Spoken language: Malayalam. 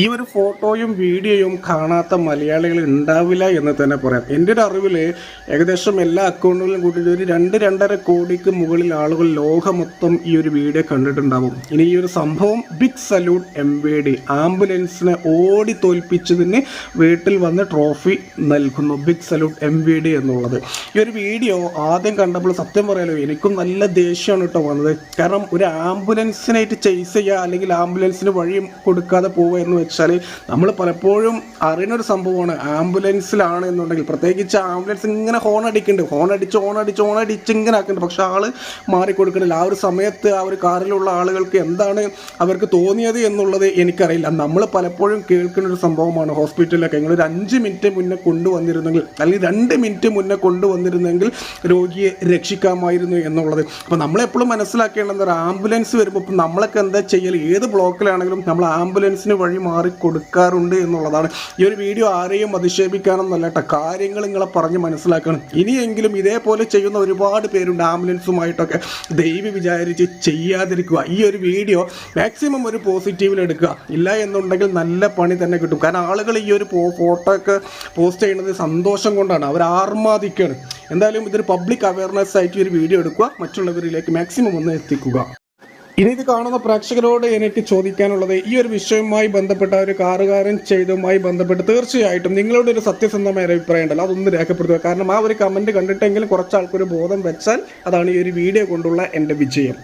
ഈ ഒരു ഫോട്ടോയും വീഡിയോയും കാണാത്ത മലയാളികൾ ഉണ്ടാവില്ല എന്ന് തന്നെ പറയാം. എന്റെ ഒരു അറിവിൽ ഏകദേശം എല്ലാ അക്കൗണ്ടുകളിലും കൂട്ടിയിട്ട് ഒരു രണ്ട് രണ്ടര കോടിക്ക് മുകളിൽ ആളുകൾ ലോകം മൊത്തം ഈ ഒരു വീഡിയോ കണ്ടിട്ടുണ്ടാവും. ഇനി ഈ ഒരു സംഭവം big salute M V D ആംബുലൻസിനെ ഓടി തോൽപ്പിച്ചതിന് വീട്ടിൽ വന്ന് ട്രോഫി നൽകുന്നു big salute M V D എന്നുള്ളത്. ഈ ഒരു വീഡിയോ ആദ്യം കണ്ടപ്പോൾ സത്യം പറയാലോ എനിക്കും നല്ല ദേഷ്യമാണ് കേട്ടോ വന്നത്. കാരണം ഒരു ആംബുലൻസിനായിട്ട് ചെയ്സ് ചെയ്യുക അല്ലെങ്കിൽ ആംബുലൻസിന് വഴി കൊടുക്കാതെ പോവുക എന്ന് വെച്ചാൽ നമ്മൾ പലപ്പോഴും അറിയുന്ന ഒരു സംഭവമാണ്. ആംബുലൻസിലാണ് എന്നുണ്ടെങ്കിൽ പ്രത്യേകിച്ച് ആംബുലൻസ് ഇങ്ങനെ ഹോൺ അടിക്കുന്നുണ്ട്. ഹോൺ അടിച്ച് ഹോൺ അടിച്ച് ഹോൺ അടിച്ച് ഇങ്ങനെ ആക്കുന്നുണ്ട്. പക്ഷെ ആൾ മാറിക്കൊടുക്കണില്ല ആ ഒരു സമയത്ത് ആ ഒരു കാറിലുള്ള ആളുകൾക്ക് എന്താണ് അവർക്ക് തോന്നിയത് എന്നുള്ളത് എനിക്കറിയില്ല. നമ്മൾ പലപ്പോഴും കേൾക്കുന്ന ഒരു സംഭവമാണ് ഹോസ്പിറ്റലിലൊക്കെ. നിങ്ങൾ ഒരു അഞ്ച് മിനിറ്റ് മുന്നേ കൊണ്ടുവന്നിരുന്നെങ്കിൽ അല്ലെങ്കിൽ രണ്ട് മിനിറ്റ് മുന്നേ കൊണ്ടുവന്നിരുന്നെങ്കിൽ രോഗിയെ രക്ഷിക്കാമായിരുന്നു എന്നുള്ളത്. അപ്പോൾ നമ്മളെപ്പോഴും മനസ്സിലാക്കേണ്ടത് ആംബുലൻസ് വരുമ്പോൾ നമ്മളൊക്കെ എന്താ ചെയ്യൽ ഏത് ബ്ലോക്കിലാണെങ്കിലും നമ്മൾ ആംബുലൻസിന് വഴി മാറി കൊടുക്കാറുണ്ട് എന്നുള്ളതാണ്. ഈ ഒരു വീഡിയോ ആരെയും അധിക്ഷേപിക്കാനൊന്നല്ല കേട്ടോ കാര്യങ്ങൾ നിങ്ങളെ പറഞ്ഞ് മനസ്സിലാക്കണം. ഇനിയെങ്കിലും ഇതേപോലെ ചെയ്യുന്ന ഒരുപാട് പേരുണ്ട് ആംബുലൻസുമായിട്ടൊക്കെ. ദൈവം വിചാരിച്ച് ചെയ്യാതിരിക്കുക. ഈ ഒരു വീഡിയോ മാക്സിമം ഒരു പോസിറ്റീവിൽ എടുക്കുക. ഇല്ല എന്നുണ്ടെങ്കിൽ നല്ല പണി തന്നെ കിട്ടും. കാരണം ആളുകൾ ഈ ഒരു ഫോട്ടോ ഒക്കെ പോസ്റ്റ് ചെയ്യുന്നത് സന്തോഷം കൊണ്ടാണ്. അവർ ആർമാദിക്കുകയാണ് എന്തായാലും ഇതൊരു പബ്ലിക് അവയർനെസ് ആയിട്ട് ഒരു വീഡിയോ എടുക്കുക. മറ്റുള്ളവരിലേക്ക് മാക്സിമം ഒന്ന് എത്തിക്കുക. ഇനി ഇത് കാണുന്ന പ്രേക്ഷകരോട് എനിക്ക് ചോദിക്കാനുള്ളത് ഈ ഒരു വിഷയവുമായി ബന്ധപ്പെട്ട ഒരു കാറുകാരൻ ചെയ്തതുമായി ബന്ധപ്പെട്ട് തീർച്ചയായിട്ടും നിങ്ങളുടെ ഒരു സത്യസന്ധമായ അഭിപ്രായം ഉണ്ടല്ലോ. അതൊന്ന് രേഖപ്പെടുത്തുക. കാരണം ആ ഒരു കമന്റ് കണ്ടിട്ടെങ്കിലും കുറച്ച് ആൾക്കൊരു ബോധം വെച്ചാൽ അതാണ് ഈ ഒരു വീഡിയോ കൊണ്ടുള്ള എന്റെ വിജയം.